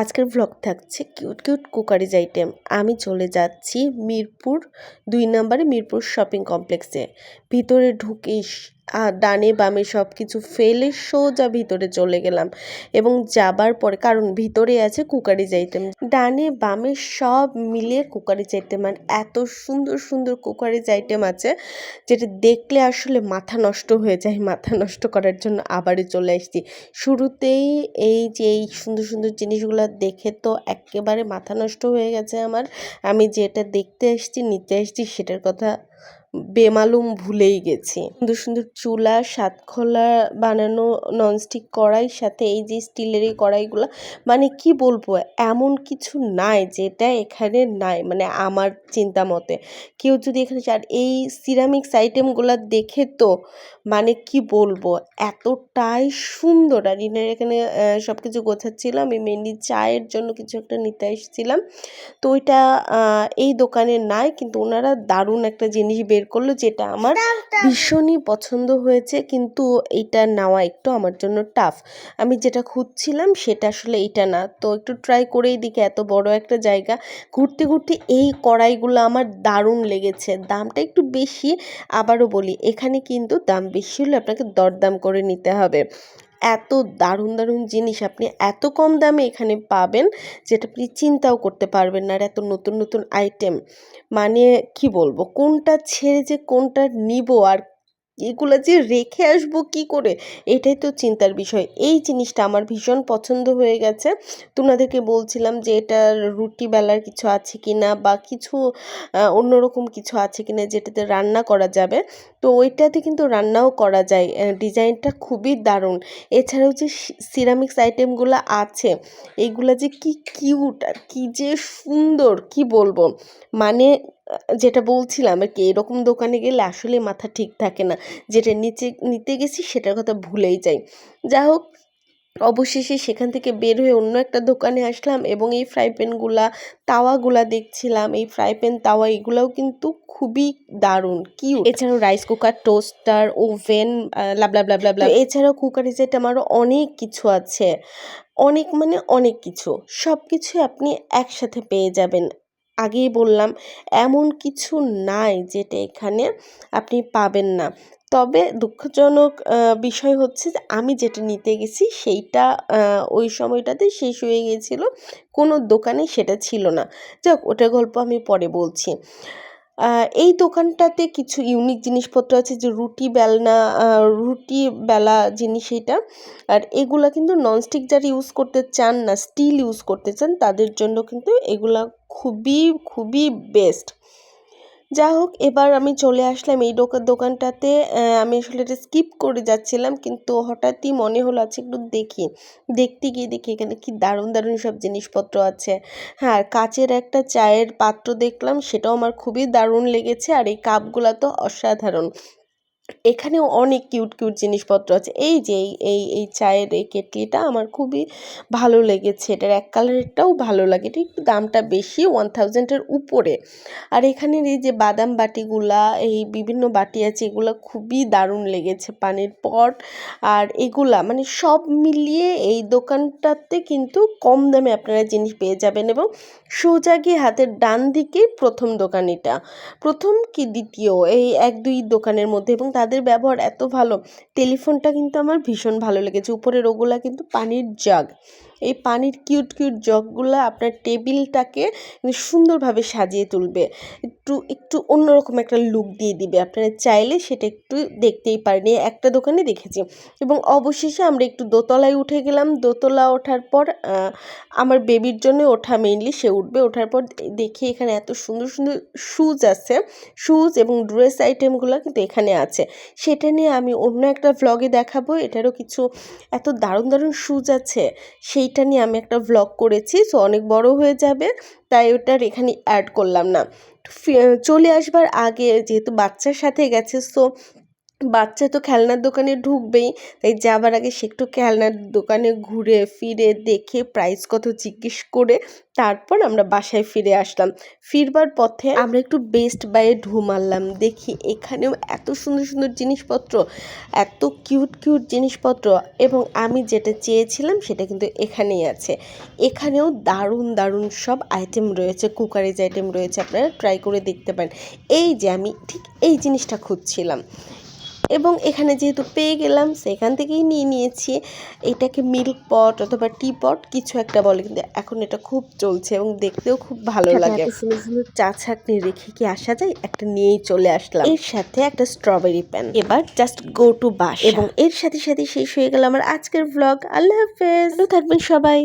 আজকের ভ্লগ থাকছে cute cute cookeries item আমি চলে যাচ্ছি মিরপুর, দুই নম্বরে মিরপুর শপিং কমপ্লেক্সে ভিতরে ঢুকে ডানে বামে সব কিছু ফেলে সোজা ভিতরে চলে গেলাম এবং যাবার পরে, কারণ ভিতরে আছে কুকারিজ আইটেম ডানে বামে সব মিলিয়ে কুকারিজ আইটেম আর এত সুন্দর সুন্দর কুকারিজ আইটেম আছে যেটা দেখলে আসলে মাথা নষ্ট হয়ে যায়। মাথা নষ্ট করার জন্য আবারও চলে আসছি। শুরুতেই এই যে এই সুন্দর সুন্দর জিনিসগুলো দেখে তো একেবারে মাথা নষ্ট হয়ে গেছে আমার। আমি যেটা দেখতে এসেছি নিতে এসেছি সেটার কথা বেমালুম ভুলেই গেছি। সুন্দর সুন্দর চুলা, সাতখোলা বানানো ননস্টিক কড়াই, সাথে এই যে স্টিলের এই কড়াইগুলো মানে কি বলব, এমন কিছু নাই যেটা এখানে নাই মানে আমার চিন্তা মতে। কেউ যদি এখানে চার এই সিরামিক্স আইটেমগুলো দেখে তো মানে কি বলব, এতটাই সুন্দর। আর ইনার এখানে সব কিছু গোছাচ্ছিলাম আমি মেনলি চায়ের জন্য কিছু একটা নিতে এসেছিলাম। তো ওইটা এই দোকানে নাই, কিন্তু ওনারা দারুণ একটা জিনিস বের করল যেটা আমার ভীষণই পছন্দ হয়েছে কিন্তু এইটা নেওয়া একটু আমার জন্য টাফ আমি যেটা খুঁজছিলাম সেটা আসলে এইটা না। তো একটু ট্রাই করেই দেখি এত বড় একটা জায়গা। ঘুরতে ঘুরতে এই কড়াইগুলো আমার দারুণ লেগেছে। দামটা একটু বেশি আবারও বলি এখানে কিন্তু দাম বেশি হলে আপনাকে দরদাম করে নিতে হবে। এত দারুণ দারুণ জিনিস। আপনি এত কম দামে এখানে পাবেন যেটা আপনি চিন্তাও করতে পারবেন না আর এত নতুন নতুন আইটেম মানে কি বলব? কোনটা ছেড়ে যে কোনটা নিব আর এগুলো যে রেখে আসব কি করে? এটাই তো চিন্তার বিষয়। এই জিনিসটা আমার ভীষণ পছন্দ হয়ে গেছে। তোমাদেরকে বলছিলাম যে এটা রুটি বেলার কিছু আছে কি না বা কিছু অন্যরকম কিছু আছে কি না যেটাতে রান্না করা যাবে। তো ওইটাতে কিন্তু রান্নাও করা যায়। ডিজাইনটা খুবই দারুণ। এছাড়াও যে সিরামিক্স আইটেমগুলো আছে এইগুলো যে কি কিউট আর কি যে সুন্দর, কি বলব? মানে যেটা বলছিলাম আর কি এরকম দোকানে গেলে আসলে মাথা ঠিক থাকে না। যেটা নিচে নিতে গেছি সেটার কথা ভুলেই যাই। যা হোক অবশেষে সেখান থেকে বের হয়ে অন্য একটা দোকানে আসলাম এবং এই ফ্রাই প্যানগুলা তাওয়াগুলা দেখছিলাম। এই ফ্রাই প্যান তাওয়া এগুলাও কিন্তু খুবই দারুণ কি এছাড়াও রাইস কুকার টোস্টার ওভেন লাবলা ব্লা ব্লা এছাড়াও কুকারি সেট আমারও অনেক কিছু আছে। অনেক মানে অনেক কিছু। সব কিছু আপনি একসাথে পেয়ে যাবেন। আগেই বললাম, এমন কিছু নাই যেটা এখানে আপনি পাবেন না। তবে দুঃখজনক বিষয় হচ্ছে যে আমি যেটা নিতে গেছি সেইটা ওই সময়টাতে শেষ হয়ে গিয়েছিল, কোনো দোকানে সেটা ছিল না। যাক ওটা গল্প আমি পরে বলছি। এই দোকানটাতে কিছু ইউনিক জিনিসপত্র আছে যে রুটি বেলনা রুটি বেলা জিনিস এটা আর এগুলা কিন্তু ননস্টিক যারা ইউজ করতে চান না স্টিল ইউজ করতে চান, তাদের জন্য কিন্তু এগুলা খুবই খুবই বেস্ট যা হোক এবার আমি চলে আসলাম এই দোকান দোকানটাতে। আমি আসলে এটা স্কিপ করে যাচ্ছিলাম, কিন্তু হঠাৎই মনে হলো আছে একটু দেখি। দেখতে গিয়ে দেখি এখানে কি দারুণ দারুণ সব জিনিসপত্র আছে। হ্যাঁ কাচের একটা চায়ের পাত্র দেখলাম, সেটাও আমার খুবই দারুণ লেগেছে, আর এই কাপগুলো তো অসাধারণ। এখানেও অনেক কিউট কিউট জিনিসপত্র আছে। এই যে, এই এই চায়ের এই কেটলিটা আমার খুবই ভালো লেগেছে। এটার এক কালারেরটাও ভালো লাগে। এটা একটু দামটা বেশি ওয়ান থাউজেন্ডের উপরে। আর এখানের এই যে বাদাম বাটিগুলা, এই বিভিন্ন বাটি আছে, এগুলো খুবই দারুণ লেগেছে পানির পট। আর এগুলা মানে সব মিলিয়ে এই দোকানটাতে কিন্তু কম দামে আপনারা জিনিস পেয়ে যাবেন এবং সোজা গিয়ে হাতের ডান দিকে প্রথম দোকান এটা। প্রথম কি দ্বিতীয়? এই এক, দুই দোকানের মধ্যে এবং তাদের ব্যবহার এত ভালো। টেলিফোনটা কিন্তু আমার ভীষণ ভালো লেগেছে। উপরের ওগুলা কিন্তু পানির জাগ। এই পানির কিউট কিউট জগগুলো আপনার টেবিলটাকে সুন্দরভাবে সাজিয়ে তুলবে। একটু একটু অন্যরকম একটা লুক দিয়ে দিবে। আপনারা চাইলে সেটা একটু দেখতেই পারেন। একটা দোকানে দেখেছি। এবং অবশেষে আমরা একটু দোতলায় উঠে গেলাম। দোতলা ওঠার পর আমার বেবির জন্য ওঠা মেইনলি সে উঠবে। ওঠার পর দেখি এখানে এত সুন্দর সুন্দর শুজ আছে। শুজ এবং ড্রেস আইটেমগুলো কিন্তু এখানে আছে। সেটা নিয়ে আমি অন্য একটা ভ্লগে দেখাবো। এটারও কিছু এত দারুণ দারুণ শুজ আছে। সেইটা নিয়ে আমি একটা ভ্লগ করেছি সো অনেক বড় হয়ে যাবে, তাই ওটার এখানে অ্যাড করলাম না। চলে আসবার আগে যেহেতু বাচ্চার সাথে গেছে সো বাচ্চা তো খেলনার দোকানে ঢুকবেই, তাই যাবার আগে সে একটু খেলনার দোকানে ঘুরে, ফিরে দেখে প্রাইস কত জিজ্ঞেস করে তারপর আমরা বাসায় ফিরে আসলাম। ফিরবার পথে আমরা একটু বেস্ট বাইয়ে ঢু মারলাম, দেখি এখানেও এত সুন্দর সুন্দর জিনিসপত্র, এত কিউট কিউট জিনিসপত্র এবং আমি যেটা চেয়েছিলাম সেটা কিন্তু এখানেই আছে। এখানেও দারুণ দারুণ সব আইটেম রয়েছে কুকারিজ আইটেম রয়েছে, আপনারা ট্রাই করে দেখতে পারেন। এই যে আমি ঠিক এই জিনিসটা খুঁজছিলাম। এবং এখানে যেহেতু পেয়ে গেলাম সেখান থেকেই নিয়ে নিয়েছি। এটাকে মিল্ক পট অথবা টি পট কিছু একটা বলে কিন্তু এখন এটা খুব চলছে এবং দেখতেও খুব ভালো লাগে। চা ছাকনি রেখে কি আসা যায়? একটা নিয়েই চলে আসলাম। এর সাথে একটা স্ট্রবেরি প্যান এবার জাস্ট গো টু বাস। এবং এর সাথে সাথে শেষ হয়ে গেল আমার আজকের ব্লগ আল্লাহ হাফেজ। থাকবেন সবাই।